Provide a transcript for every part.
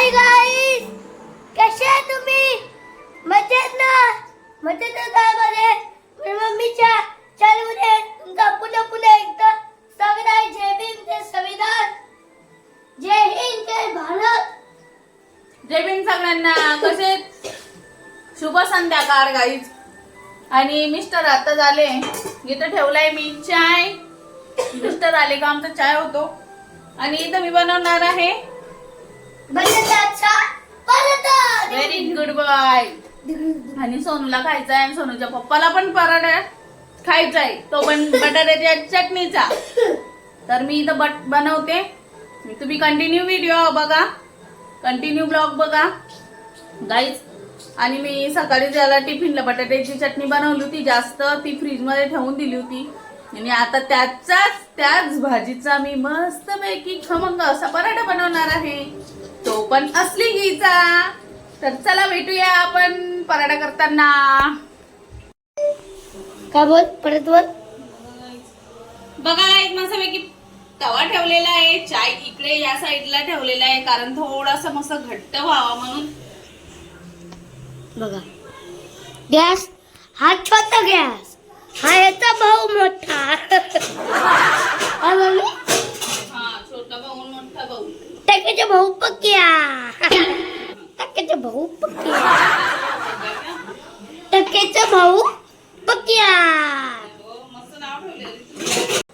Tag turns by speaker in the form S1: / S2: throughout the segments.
S1: Hi guys कसे तुम्ही मजेत ना? मजेत काय बरे मी मम्मीच्या चॅनलमध्ये तुमचा पुन्हा पुन्हा एकदा स्वागत आहे जय भीम जय संविधान जय हिंद जय भारत।
S2: जय भीम सगळ्यांना. कसे शुभ संध्याकाळ गाईज आणि मिस्टर आता झाले. इथं ठेवलाय मी चाय. मिस्टर आले का? आमचा चाय होतो. आणि इथं मी बनवणार आहे व्हेरी गुड बाय आणि सोनूला खायचा आहे आणि सोनूच्या पप्पाला पण पराठा खायचा आहे तो पण बटाट्याच्या चटणीचा. तर मी इथं बट बनवते. तुम्ही कंटिन्यू व्हिडिओ बघा. कंटिन्यू ब्लॉग बघा. गाईज आणि मी सकाळी त्याला टिफिनला बटाट्याची चटणी बनवली होती जास्त ती फ्रीजमध्ये ठेवून दिली होती. आणि आता त्याचाच त्याच भाजीचा मी मस्त पैकी खमंग असा पराठा बनवणार आहे. तो पण असली घीचा तर चला भेटूया आपण पराठा करताना.
S1: का बोल? परत बोल.
S2: बघा एक मस्तपैकी तवा ठेवलेला आहे चाय इकडे या साईडला ठेवलेला आहे कारण थोडासा मस्त घट्ट व्हावा म्हणून.
S1: बघा. गॅस हा छोटा गॅस. हा याचा भाऊ मोठा हा मम्मी
S2: हा छोटा भाऊ मोठा भाऊ
S1: टाकायचे भाऊ पक्या. टाकायचे भाऊ पक्या. टाकायचे भाऊ पक्या.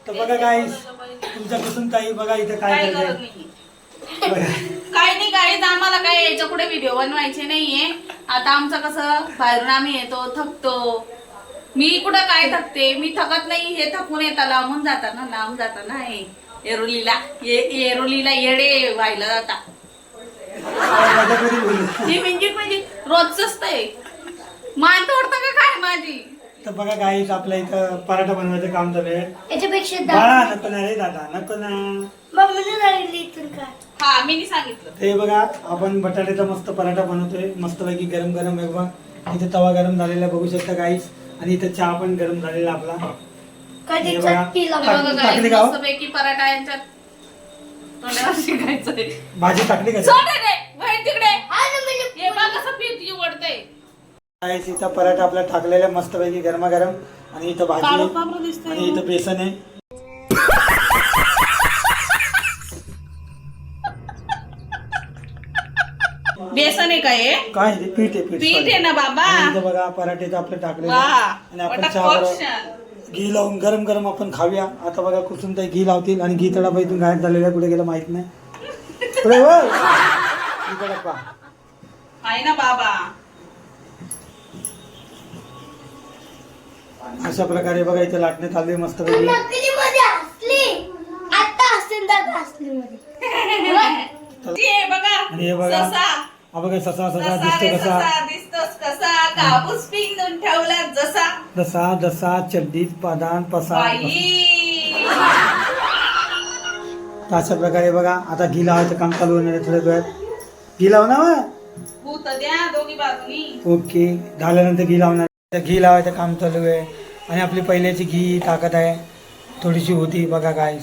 S3: तर बघा काय तुमच्यापासून काही बघा इथं काय
S2: काय
S3: करते.
S2: नाही.
S3: बघा.
S2: काय नाही काय आम्हाला काय याच्यापुढे व्हिडिओ बनवायचे नाहीये. आता आमचं कसं बाहेरून आम्ही येतो थकतो. मी कुठं काय थकते? मी थकत नाही हे थकून येतात लांबून जातात ना लांब जातात ना हे एरोलीला. ये- एरोलीला येडे व्हायला जाता. हे म्हणजे म्हणजे रोजच ते. मान तोडतं का काय माझी?
S3: तर बघा काय आपल्या इथं पराठा बनवायचं काम चालू आहे.
S1: याच्यापेक्षा
S3: बाळा नको ना रे दादा नको ना.
S1: मम्मीने इथून
S2: हा मी नाही सांगितलं.
S3: ते बघा आपण बटाट्याचा मस्त पराठा बनवतोय. मस्त पैकी गरम गरम आहे बघा. इथे तवा गरम झालेला बघू शकता गाईस आणि इथं चहा पण गरम झालेला आपला.
S1: कधी
S3: हे बघा.
S1: चटणी
S2: हे
S1: लावून
S2: बघा
S3: टाकली
S2: guys,
S3: का हो?
S2: मस्तपैकी पराठा यांच्यात तोंडावर शिकायचंय
S3: भाजी टाकली का
S2: सोड रे, बाहेर तिकडे
S1: हा ना मी
S2: हे बघ कसं पीठ उडतंय
S3: गाईस इथं पराठा आपला टाकलेला मस्त पैकी गरमागरम आणि इथं भाजी आहे.
S2: दिसतंय.
S3: आणि इथं बेसन आहे
S2: बेसन आहे काय
S3: काय? पीठ आहे पीठ
S2: पीठ
S3: sorry.
S2: आहे ना बाबा
S3: आणि इथं बघा पराठेचं आपलं टाकलेलं
S2: वा
S3: आहे. आणि आपण
S2: a
S3: चहा बरोबर. घी लावून गरम गरम आपण खाऊया. आता बघा कुसुम ताई घी लावतील आणि घी तडा इथून गायब झालेला आहे, कुठे गेलं माहीत नाही. पुढे हो. घी तडा पहा.
S2: आहे ना बाबा.
S3: अशा प्रकारे बघा इथे लाटण्यात चालू आहे मस्त
S2: हे बघा
S3: आणि हे बघा.
S2: ससा.
S3: हा बघा ससा दिसतो कसा.
S2: दिसतोस कसा. कापूस पिंजून ठेवला जसा.
S3: जसा जसा चड्डीत पादान पसा तर अशा प्रकारे बघा आता घी लावायचं काम चालू होणार आहे थोड्या वेळात. घी लाव ना वा.
S2: भूत द्या दोघी बाजूनी.
S3: ओके झाल्यानंतर घी लावणार घी लावायचं काम चालू आहे. आणि आपली पहिल्याची घी टाकत आहे. थोडीशी होती बघा काय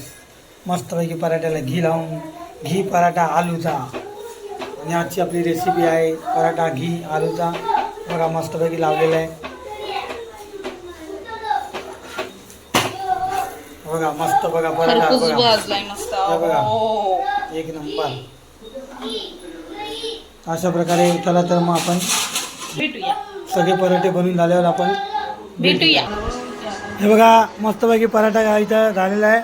S3: मस्तपैकी पराठ्याला घी लावून घी पराठा आलूचा. आणि आजची आपली रेसिपी आहे पराठा घी आलूचा. बघा मस्तपैकी लावलेला आहे. बघा मस्त बघा पराठा
S2: खरपूस
S3: बघा.
S2: भाजलाय मस्त.
S3: हे बघा.
S2: हो.
S3: एक नंबर. अशा प्रकारे चला तर मग आपण
S2: भेटूया.
S3: सगळे पराठे बनवून झाल्यावर आपण
S2: भेटूया.
S3: हे बघा मस्तपैकी पराठा इथं झालेला आहे.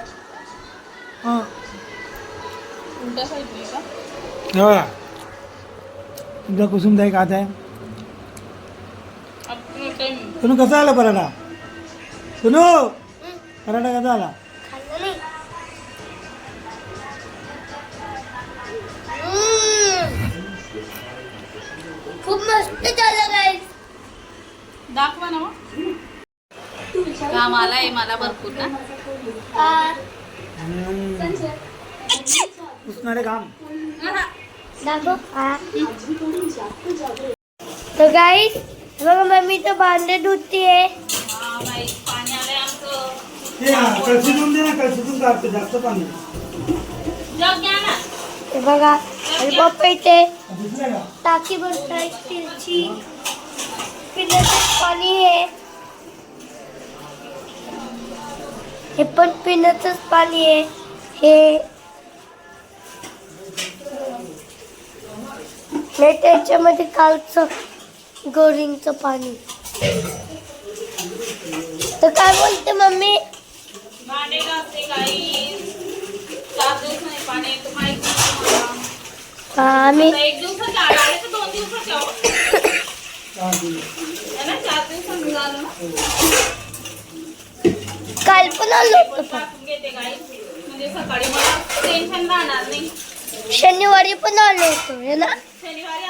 S3: हं.
S2: उलटा साईडने का?
S3: हे. बघा तुमचा कुसुमदाई खात आहे. तुनु कसा आला पराठा? तुनु पराठा कसा आला.
S1: खूप मस्त झालं गाईस
S2: दाखवा ना आलाय मला भरपूर ना.
S3: पुसणारे काम
S1: दाखव. हा. तर गाईस बघा मम्मी तर भांडे धुतीये.
S2: हा,
S3: हे हा, कळशीतून दे ना कळशीतून काढतो जास्त पाणी.
S2: जग घ्या ना.
S1: हे बघा आणि पप्पा इथे.
S3: का?
S1: टाकी भरताय स्टीलची पिण्याचं पाणी आहे. हे पण पिण्याचंच पाणी आहे. हे. नाही त्याच्यामध्ये कालचं गोरिंगचं पाणी. तर काय बोलते मम्मी?
S2: भांडे घासते काही चार दिवसाने पाणी येतं माहिती नाही तुम्हाला.
S1: हा, आम्ही
S2: आता एक दिवसाच्या आड आले तर दोन दिवसाच्या आड.
S3: दिली.
S2: ना चार दिवसांनी झालं ना
S1: काल पण आलो.
S2: टाकून घेते काही म्हणजे सकाळी मला टेन्शन राहणार नाही
S1: शनिवारी पण आलो होतो हे ना
S2: शनिवारी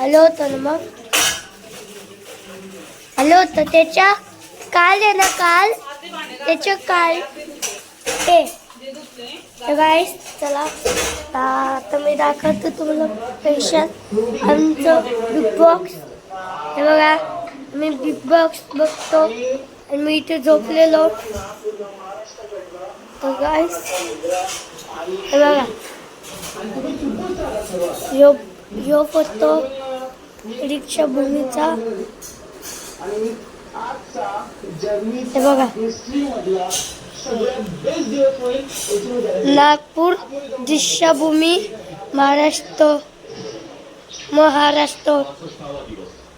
S2: आलो
S1: होतो ना मग आलो होतो त्याच्या काल आहे ना काल?
S2: आधी
S1: त्याच्या काल ते गाईस चला। आता मी दाखवतो तुम्हाला पेशंट आमचं बिग बॉक्स हे बघा मी बिग बॉक्स बघतो आणि मी इथे झोपलेलो। तर गाईस हे बघा। यो यो होतो रिक्षा भूमीचा हे बघा. नागपूर दीक्षाभूमी महाराष्ट्र महाराष्ट्र.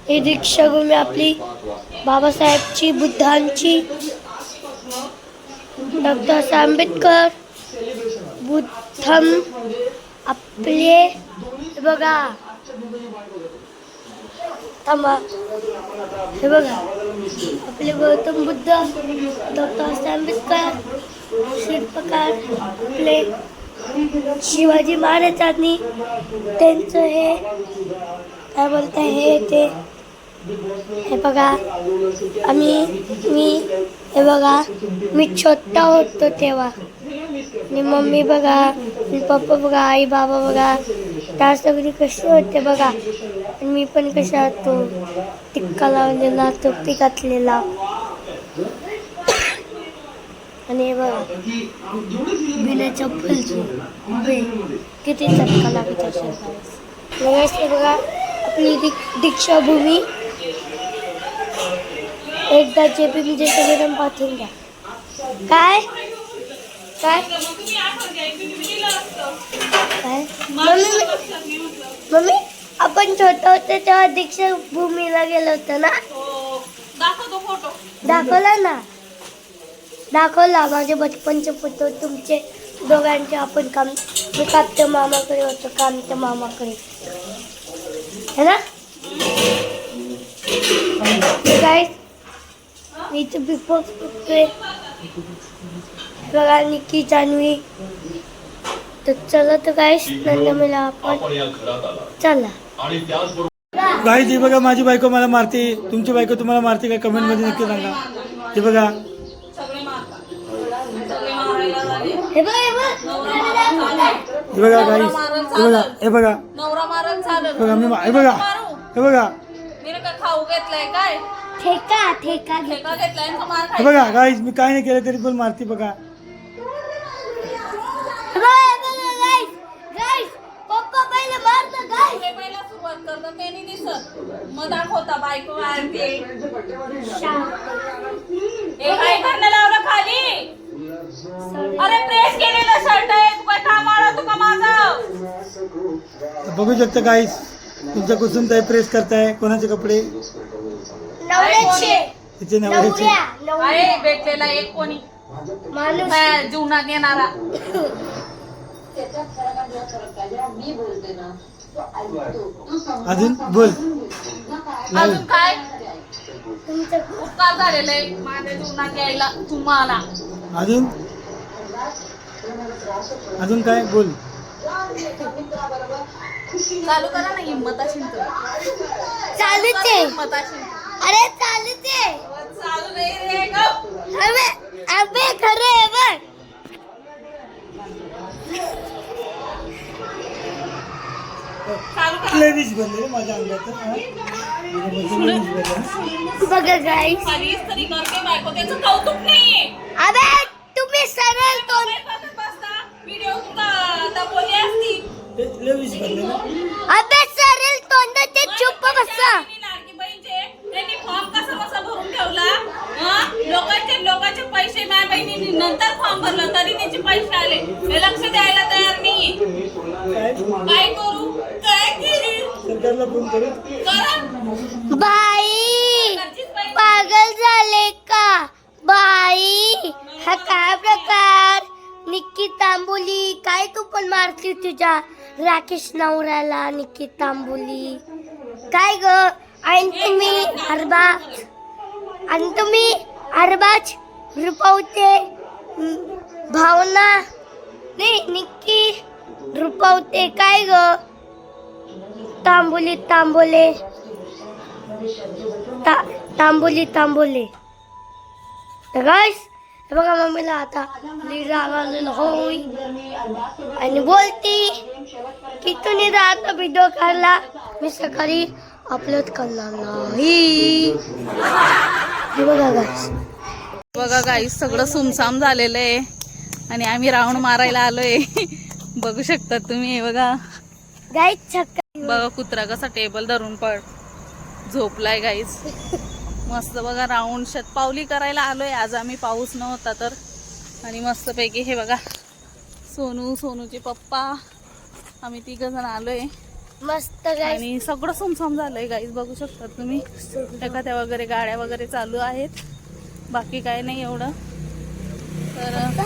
S1: ही दीक्षाभूमी आपली बाबासाहेबची बुद्धांची. डॉक्टर आंबेडकर बुद्धम आपले. बघा. थांबा. हे बघा आपले गौतम बुद्ध डॉक्टर आंबेडकर शिल्पकार आपले शिवाजी महाराजांनी त्यांचं हे काय बोलता हे ते. हे बघा आम्ही मी हे बघा मी छोटा होतो तेव्हा. आणि मम्मी बघा पप्पा बघा आई बाबा बघा त्या सगळी कशी होते बघा. मी पण कशा होतो टिक्का लावलेला टोपी घातलेला. आणि हे बघा बिना चप्पलची बे किती चटका लागत असेल लगेच हे बघा आपली दीक- दीक्षाभूमी. एकदा जे पी म्हणजे सगळं पाठवून द्या काय? काय. काय? मम्मी. मम्मी? आपण छोटं होतो तेव्हा दीक्षाभूमीला गेलो होतो ना?
S2: हो, दाखवतो फोटो.
S1: दाखवला ना? दाखवला. माझे बचपनचे फोटो तुमचे दोघांचे आपण काम मी कापच्या मामाकडे होतो कामच्या मामाकडे. है ना? काय मी इथे बघतोय. बघा निकी जान्हवी. तर चला तर काय नंतर मला आपण चला.
S4: आणि त्याचबरोबर
S3: गाईज ही बघा माझी बायको मला मारते. तुमची बायको तुम्हाला मारते का? कमेंटमध्ये नक्की सांगा. हे बघा.
S2: सगळे मारतात सगळे मारायला झाले
S1: हे बघ. हे बघ
S2: नवरा मारल चालेल
S3: हे बघा हे बघा हे बघा.
S2: नवरा मारल चालेल.
S3: बघा मी हे बघा.
S2: मारू.
S3: हे बघा.
S2: मी का खाऊ घेतलाय काय?
S1: ठेका ठेका घे
S2: ठेका घेतलाय आणि तो मार
S3: हे. बघा गाईज मी काय नाही केलं तरी पण मारते बघा
S1: पहिले
S2: पहिला सुरुवात करतात दिसत. मग दाखवता बायको मारते हे काय करणं लावलं खाली? अरे प्रेस केलेलं शर्ट आहे. तू काय काम आला तू का माझं?
S3: तर बघू शकता गाईज तुमच्या कुसुम ताई प्रेस करताय कोणाचे कपडे? तिचे नवऱ्याचे.
S2: भेटलेला एक कोणी. जीवनात येणारा.
S3: अजून बोल.
S2: अजून काय?
S1: तुमचं
S2: उपकार झालेले माझ्या जीवनात यायला तुम्हाला.
S3: अजून? अजून काय? बोल.
S2: चालू करा ना हिंमत असेल तर.
S1: चालूच आहे.
S2: हिंमत असेल तर.
S1: अरे चालूच आहे.
S2: चालू नाही रे गप.
S1: अबे अबे खरं आहे बघ.
S3: रे माझ्या अंगात हा?
S1: बघा गाईस अबे तुम्ही सरळ तो
S3: भरले
S1: अबे सरेल तोंडाचे चुप बसा
S2: आणि लाडकी बहीणचे त्यांनी फॉर्म कसा कसा भरून ठेवला हं? लोकांचे लोकांचे पैसे माझ्या बहिणीने नंतर फॉर्म भरला तरी त्याचे पैसे आले हे लक्ष द्यायला तयार नाही
S3: काय
S2: काय करू काय
S3: फोन करू
S1: बाई पागल झाले का? बाई हा काय प्रकार? निक्की तांबोली काय तू पण मारती तुझ्या? राकेश नवऱ्याला निक्की तांबोली. काय ग? आणि तुम्ही अरबाज आणि तुम्ही अरबाज रुपवते? भावना? नाही निक्की रुपवते. काय ग? तांबुली तांबोले. ता तांबोली तांबोले. तर गाईस हे बघा मम्मीला आता लीड आवाजलेलं होय आणि बोलती की तुम्ही आता व्हिडिओ काढला मी सकाळी अपलोड करणार नाही. हे बघा गाईस
S2: बघा गाईस सगळं सुमसाम झालेलं आहे. आणि आम्ही राऊंड मारायला आलोय. बघू शकता तुम्ही बघा.
S1: गाईस छक्का.
S2: बघा कुत्रा कसा टेबल धरून पड झोपलाय गाईस मस्त बघा राऊंड शतपावली करायला आलोय. आज आम्ही पाऊस नव्हता तर. आणि मस्तपैकी हे बघा सोनू सोनूचे पप्पा. आम्ही तिघ जण आलोय.
S1: मस्त
S2: आणि सगळं सुमसाम झालंय गाईस बघू शकता तुम्ही. एखाद्या वगैरे गाड्या वगैरे चालू आहेत. बाकी काय नाही एवढं. तर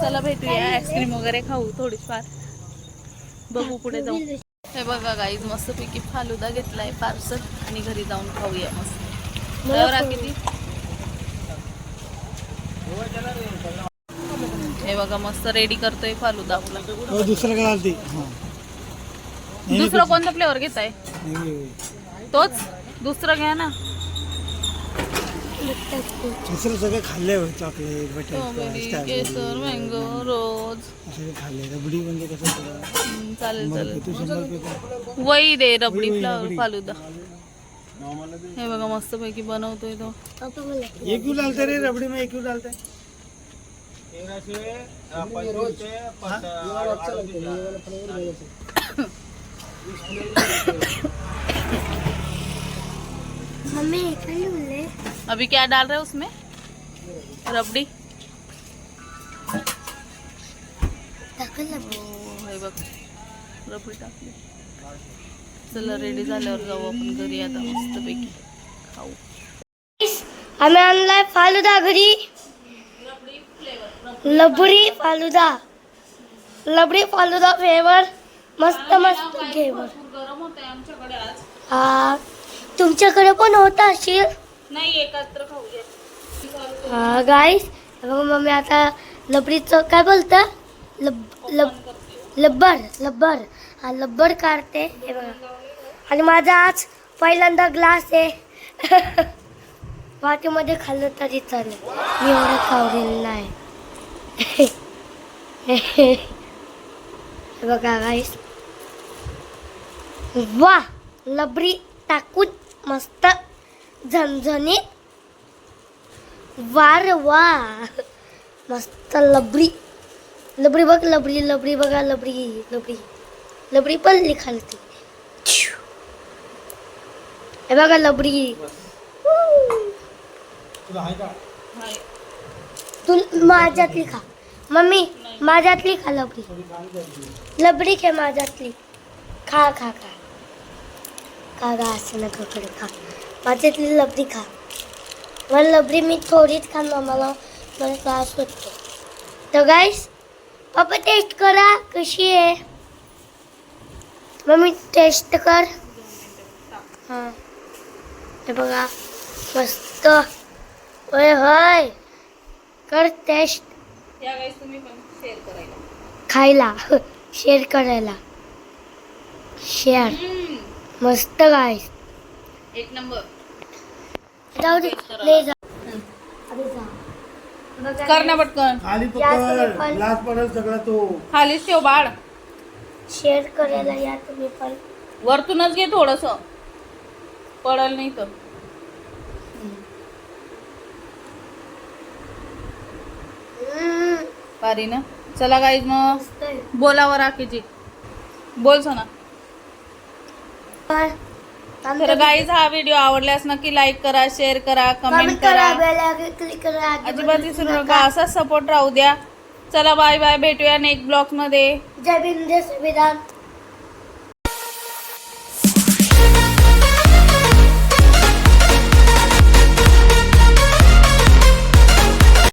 S2: चला भेटूया. आईस्क्रीम वगैरे खाऊ थोडीफार. बघू पुढे जाऊ. हे बघा गाईज मस्तपैकी फालुदा घेतलाय पार्सल. आणि घरी जाऊन खाऊया मस्त. किती? हे बघा मस्त रेडी करतोय फालुदा. आपला
S3: हो दुसरं काय आलती? हां.
S2: दुसरं कोणता फ्लेवर घेताय? तोच? दुसरं घ्या ना.
S3: दुसरं सगळं खाल्ले हो चॉकलेट
S2: स्ट्रॉबेरी
S3: बटर
S2: केसर मँगो रोज.
S3: सगळे खाल्ले रबडी म्हणजे कसं तुला?
S2: हम्म, चालेल चालेल.
S3: तू शंभर रुपये का?
S2: वही दे रबडी फ्लावर. फालुदा. हे बघा मस्त पैकी बनवतोय तो.
S3: एक क्यों डालते रे रबड़ी में एक क्यों डालते
S1: मम्मी
S2: अभी क्या डाल रहे हो उसमें? रबड़ी? हो, बघ रबडी टाकली. चला रेडी झाल्यावर जाऊ आपण घरी आता मस्तपैकी. खाऊ.
S1: आम्ही आणलाय फालुदा घरी. लबडी फालुदा. लबडी फालुदा फ्लेवर मस्त मस्त फ्लेवर
S2: गरम होत आहे आमच्याकडे आज.
S1: हा. तुमच्याकडे पण होता असेल?
S2: नाही एकत्र खाऊया
S1: हा गाईस मम्मी आता लबडीचं काय बोलता? लब लब लब्बर लब्बर. हा लब्बर काढते. हे बघा. आणि माझा आज पहिल्यांदा ग्लास आहे. वाटीमध्ये खाल्लं तरी चालेल. मी एवढं खावलेलं नाही. बघा गाईस वा लबडी टाकून मस्त झणझणीत. वार वा मस्त लबडी लबडी बघ लबडी लबडी बघा लबडी लबडी लबडी पण लिखालती हे बघा
S3: का?
S1: तू माझ्यातली खा मम्मी माझ्यातली खा लबडी लबडी खे माझ्यातली. खा खा खा. खा गा असं नका कडे खा माझ्यातली लबडी खा. मला लबडी मी थोडीच खाणार मला मला त्रास होतो. तर गाईस पप्पा टेस्ट करा कशी आहे? मम्मी टेस्ट कर. हां. हे बघा मस्त. होय होय. कर टेस्ट
S2: या गाईस तुम्ही पण शेअर करायला.
S1: खायला शेअर करायला. शेअर मस्त गाईस
S2: एक नंबर.
S1: जाऊ दे ले जा. अरे जा.
S2: कर ना पटकन.
S3: खाली पकड. पडेल सगळा तो.
S2: खालीच ठेव बाळ.
S1: शेअर करायला या तुम्ही पण.
S2: वरतूनच घे थोडस. पडल नाही तर. पारी ना. चला गाईज मग. बोलावं राखीची. बोल सोना.
S1: तर
S2: गाईज हा व्हिडिओ आवडल्यास नक्की लाईक करा शेअर करा कमेंट
S1: करा क्लिक
S2: अजिबात विसरू नका. असाच सपोर्ट राहू द्या. चला बाय बाय भेटूया नेक्स्ट
S1: ब्लॉगमध्ये. जय संविधान